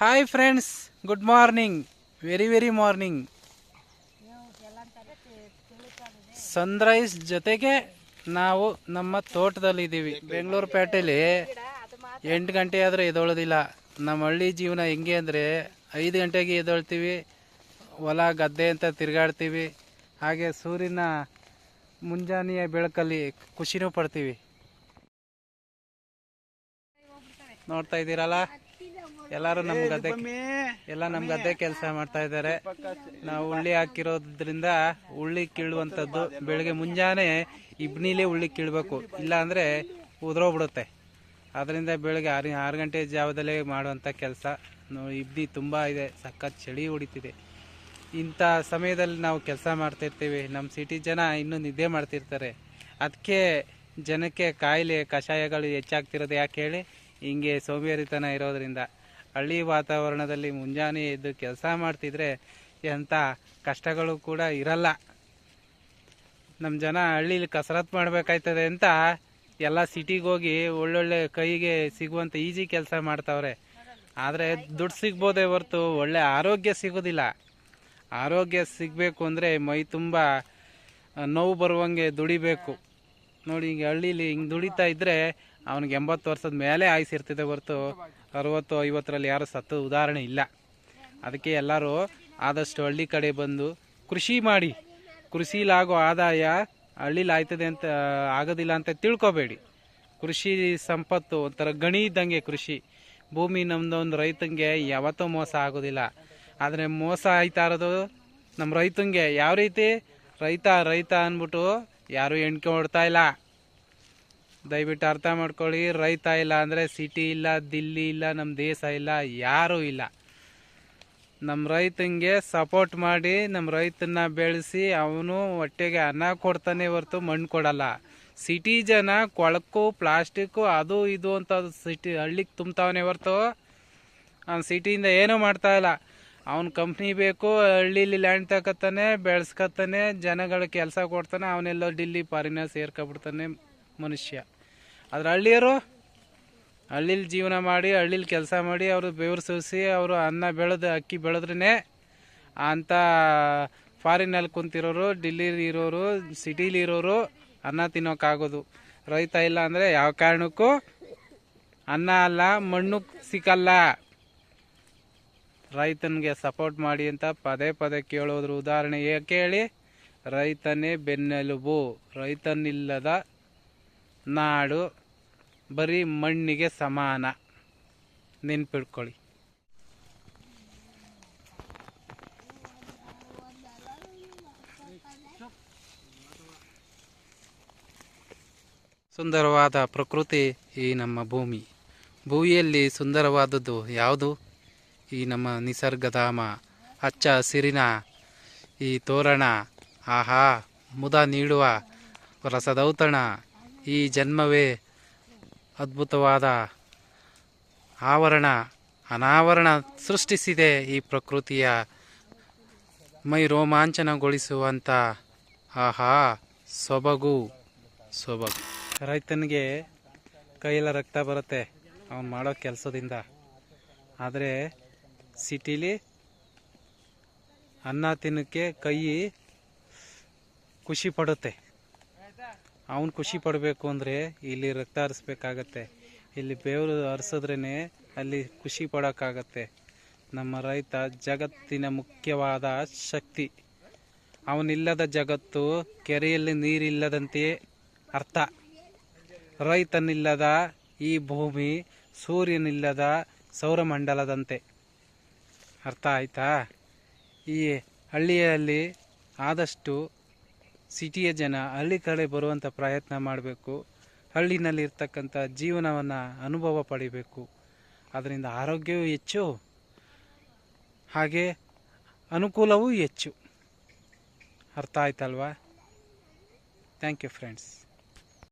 Hi friends good morning very very morning sunrise ಜೊತೆಗೆ ನಾವು ನಮ್ಮ ತೋಟದಲ್ಲಿದ್ದೀವಿ ಬೆಂಗಳೂರು ಪೇಟೆಯಲ್ಲಿ ಎಂಟು ಗಂಟೆ ಆದರೆ ಎದೊಳೋದಿಲ್ಲ. ನಮ್ಮ ಹಳ್ಳಿ ಜೀವನ ಹೆಂಗೆ ಅಂದರೆ ಐದು ಗಂಟೆಗೆ ಎದ್ದೊಳ್ತೀವಿ ಹೊಲ, ಗದ್ದೆ ಅಂತ ತಿರುಗಾಡ್ತೀವಿ. ಹಾಗೆ ಸೂರ್ಯನ ಮುಂಜಾನೆಯ ಬೆಳಕಲ್ಲಿ ಖುಷಿನೂ ಪಡ್ತೀವಿ. ನೋಡ್ತಾ ಇದ್ದೀರಲ್ಲ? ಎಲ್ಲರೂ ನಮ್ಮ ಗದ್ದೆ ಎಲ್ಲ ನಮ್ಮ ಗದ್ದೆ ಕೆಲಸ ಮಾಡ್ತಾ ಇದ್ದಾರೆ. ನಾವು ಉಳ್ಳಿ ಹಾಕಿರೋದ್ರಿಂದ ಉಳ್ಳಿ ಕೀಳುವಂಥದ್ದು ಬೆಳಗ್ಗೆ ಮುಂಜಾನೆ ಇಬ್ನಿಲೇ ಉಳ್ಳಿ ಕೀಳ್ಬೇಕು. ಇಲ್ಲ ಅಂದರೆ ಉದುರೋಗ್ಬಿಡುತ್ತೆ. ಅದರಿಂದ ಬೆಳಗ್ಗೆ ಆರು ಆರು ಗಂಟೆ ಜಾವದಲ್ಲಿ ಮಾಡುವಂಥ ಕೆಲಸ. ಇಬ್ನಿ ತುಂಬ ಇದೆ. ಸಖತ್ ಚಳಿ ಹೊಡಿತಿದೆ. ಇಂಥ ಸಮಯದಲ್ಲಿ ನಾವು ಕೆಲಸ ಮಾಡ್ತಿರ್ತೀವಿ. ನಮ್ಮ ಸಿಟಿ ಜನ ಇನ್ನೂ ನಿದ್ದೆ ಮಾಡ್ತಿರ್ತಾರೆ. ಅದಕ್ಕೆ ಜನಕ್ಕೆ ಕಾಯಿಲೆ, ಕಷಾಯಗಳು ಹೆಚ್ಚಾಗ್ತಿರೋದು ಯಾಕೆ ಹೇಳಿ? ಹಿಂಗೆ ಸೋಂಬೇರಿತನ ಇರೋದ್ರಿಂದ. ಹಳ್ಳಿ ವಾತಾವರಣದಲ್ಲಿ ಮುಂಜಾನೆ ಎದ್ದು ಕೆಲಸ ಮಾಡ್ತಿದ್ರೆ ಎಂಥ ಕಷ್ಟಗಳು ಕೂಡ ಇರಲ್ಲ. ನಮ್ಮ ಜನ ಹಳ್ಳಿಲಿ ಕಸರತ್ತು ಮಾಡಬೇಕಾಯ್ತದೆ ಅಂತ ಎಲ್ಲ ಸಿಟಿಗೆ ಹೋಗಿ ಒಳ್ಳೊಳ್ಳೆ ಕೈಗೆ ಸಿಗುವಂಥ ಈಜಿ ಕೆಲಸ ಮಾಡ್ತಾವ್ರೆ. ಆದರೆ ದುಡ್ಡು ಸಿಗ್ಬೋದೇ ಹೊರತು ಒಳ್ಳೆ ಆರೋಗ್ಯ ಸಿಗೋದಿಲ್ಲ. ಆರೋಗ್ಯ ಸಿಗಬೇಕು ಅಂದರೆ ಮೈ ತುಂಬ ನೋವು ಬರುವಂಗೆ ದುಡಿಬೇಕು. ನೋಡಿ ಹಿಂಗೆ ಹಳ್ಳೀಲಿ ಹಿಂಗೆ ದುಡಿತಾ ಇದ್ದರೆ ಅವ್ನಿಗೆ ಎಂಬತ್ತು ವರ್ಷದ ಮೇಲೆ ಆಯ್ಸಿರ್ತಿದೆ ಹೊರತು ಅರವತ್ತು, ಐವತ್ತರಲ್ಲಿ ಯಾರು ಸತ್ತು ಉದಾಹರಣೆ ಇಲ್ಲ. ಅದಕ್ಕೆ ಎಲ್ಲರೂ ಆದಷ್ಟು ಹಳ್ಳಿ ಕಡೆ ಬಂದು ಕೃಷಿ ಮಾಡಿ ಕೃಷಿಲಾಗೋ ಆದಾಯ ಹಳ್ಳಿಲಿ ಆಯ್ತದೆ ಅಂತ, ಆಗೋದಿಲ್ಲ ಅಂತ ತಿಳ್ಕೊಬೇಡಿ. ಕೃಷಿ ಸಂಪತ್ತು ಒಂಥರ ಗಣಿ ಇದ್ದಂಗೆ ಕೃಷಿ. ಭೂಮಿ ನಮ್ಮದೊಂದು ರೈತಂಗೆ ಯಾವತ್ತೂ ಮೋಸ ಆಗೋದಿಲ್ಲ. ಆದರೆ ಮೋಸ ಆಯ್ತಾ ಇರೋದು ನಮ್ಮ ರೈತಂಗೆ. ಯಾವ ರೀತಿ? ರೈತ ರೈತ ಅಂದ್ಬಿಟ್ಟು ಯಾರೂ ಎಣ್ಕೆ ಹೊಡ್ತಾ ಇಲ್ಲ. ದಯವಿಟ್ಟು ಅರ್ಥ ಮಾಡ್ಕೊಳ್ಳಿ. ರೈತ ಇಲ್ಲ ಅಂದರೆ ಸಿಟಿ ಇಲ್ಲ, ದಿಲ್ಲಿ ಇಲ್ಲ ನಮ್ಮ ದೇಶ ಇಲ್ಲ, ಯಾರೂ ಇಲ್ಲ. ನಮ್ಮ ರೈತಂಗೆ ಸಪೋರ್ಟ್ ಮಾಡಿ ನಮ್ಮ ರೈತನ ಬೆಳೆಸಿ, ಅವನು ಹೊಟ್ಟೆಗೆ ಅನ್ನ ಕೊಡ್ತಾನೆ ಹೊರತು ಮಣ್ಣು ಕೊಡಲ್ಲ. ಸಿಟಿ ಜನ ಕೊಳಕು ಪ್ಲಾಸ್ಟಿಕ್ಕು ಅದು ಇದು ಅಂತ ಸಿಟಿ ಹಳ್ಳಿಗೆ ತುಂಬ್ತಾವನೆ ಹೊರತು. ಅವ್ನು ಸಿಟಿಯಿಂದ ಏನೂ ಮಾಡ್ತಾ ಇಲ್ಲ. ಅವ್ನ ಕಂಪ್ನಿ ಬೇಕು, ಹಳ್ಳಿಲಿ ಲ್ಯಾಂಡ್ ತಗೋತಾನೆ ಬೆಳೆಸ್ಕೊತಾನೆ ಜನಗಳ ಕೆಲಸ ಕೊಡ್ತಾನೆ, ಅವನೆಲ್ಲೋ ಡಿಲ್ಲಿ ಪಾರಿನ ಸೇರ್ಕೊಬಿಡ್ತಾನೆ. ಮನುಷ್ಯ. ಆದರೆ ಹಳ್ಳಿಯರು ಹಳ್ಳಿಲಿ ಜೀವನ ಮಾಡಿ, ಹಳ್ಳಿಲಿ ಕೆಲಸ ಮಾಡಿ, ಅವರು ಬೆವರು ಸೂಸಿ, ಅವರು ಅನ್ನ ಬೆಳೆದು, ಅಕ್ಕಿ ಬೆಳೆದ್ರೇ ಅಂಥ ಫಾರಿನಲ್ಲಿ ಕುಂತಿರೋರು, ಡಿಲ್ಲಿಲಿ ಇರೋರು, ಸಿಟೀಲಿ ಇರೋರು ಅನ್ನ ತಿನ್ನೋಕ್ಕಾಗೋದು ರೈತ ಇಲ್ಲ ಅಂದರೆ ಯಾವ ಕಾರಣಕ್ಕೂ ಅನ್ನ ಅಲ್ಲ, ಮಣ್ಣು ಸಿಕ್ಕಲ್ಲ. ರೈತನಿಗೆ ಸಪೋರ್ಟ್ ಮಾಡಿ ಅಂತ ಪದೇ ಪದೇ ಕೇಳೋದ್ರ. ಉದಾಹರಣೆ ಏಕೆ ಹೇಳಿ ರೈತನೇ ಬೆನ್ನೆಲುಬು. ರೈತನಿಲ್ಲದ ನಾಡು ಬರೀ ಮಣ್ಣಿಗೆ ಸಮಾನ. ನೆನ್ಪಿಡ್ಕೊಳ್ಳಿ. ಸುಂದರವಾದ ಪ್ರಕೃತಿ ಈ ನಮ್ಮ ಭೂಮಿ. ಭೂಮಿಯಲ್ಲಿ ಸುಂದರವಾದದ್ದು ಯಾವುದು? ಈ ನಮ್ಮ ನಿಸರ್ಗಧಾಮ ಹಚ್ಚ ಹಸಿರಿನ ಈ ತೋರಣ, ಆಹಾ, ಮುದ ನೀಡುವ ರಸದೌತಣ ಈ ಜನ್ಮವೇ ಅದ್ಭುತವಾದ ಆವರಣ, ಅನಾವರಣ ಸೃಷ್ಟಿಸಿದೆ ಈ ಪ್ರಕೃತಿಯ ಮೈ ರೋಮಾಂಚನಗೊಳಿಸುವಂಥ ಆಹಾ ಸೊಬಗು ಸೊಬಗು. ರೈತನಿಗೆ ಕೈಯೆಲ್ಲ ರಕ್ತ ಬರುತ್ತೆ ಅವನು ಮಾಡೋ ಕೆಲಸದಿಂದ. ಆದರೆ ಸಿಟೀಲಿ ಅನ್ನ ತಿನ್ನಕ್ಕೆ ಕೈ ಖುಷಿ ಪಡುತ್ತೆ. ಅವನು ಖುಷಿ ಪಡಬೇಕು ಅಂದರೆ ಇಲ್ಲಿ ರಕ್ತ ಹರಿಸ್ಬೇಕಾಗತ್ತೆ. ಇಲ್ಲಿ ಬೆವರು ಹರಿಸಿದ್ರೇ ಅಲ್ಲಿ ಖುಷಿ ಪಡೋಕ್ಕಾಗತ್ತೆ. ನಮ್ಮ ರೈತ ಜಗತ್ತಿನ ಮುಖ್ಯವಾದ ಶಕ್ತಿ. ಅವನಿಲ್ಲದ ಜಗತ್ತು ಕೆರೆಯಲ್ಲಿ ನೀರಿಲ್ಲದಂತೆಯೇ ಅರ್ಥ. ರೈತನಿಲ್ಲದ ಈ ಭೂಮಿ ಸೂರ್ಯನಿಲ್ಲದ ಸೌರಮಂಡಲದಂತೆ. ಅರ್ಥ ಆಯ್ತಾ? ಈ ಹಳ್ಳಿಯಲ್ಲಿ ಆದಷ್ಟು ಸಿಟಿಯ ಜನ ಹಳ್ಳಿ ಕಡೆ ಬರುವಂಥ ಪ್ರಯತ್ನ ಮಾಡಬೇಕು. ಹಳ್ಳಿನಲ್ಲಿ ಇರ್ತಕ್ಕಂಥ ಜೀವನವನ್ನು ಅನುಭವ ಪಡಿಬೇಕು. ಅದರಿಂದ ಆರೋಗ್ಯವೂ ಹೆಚ್ಚು, ಹಾಗೆ ಅನುಕೂಲವೂ ಹೆಚ್ಚು. ಅರ್ಥ ಆಯ್ತಲ್ವಾ? Thank you friends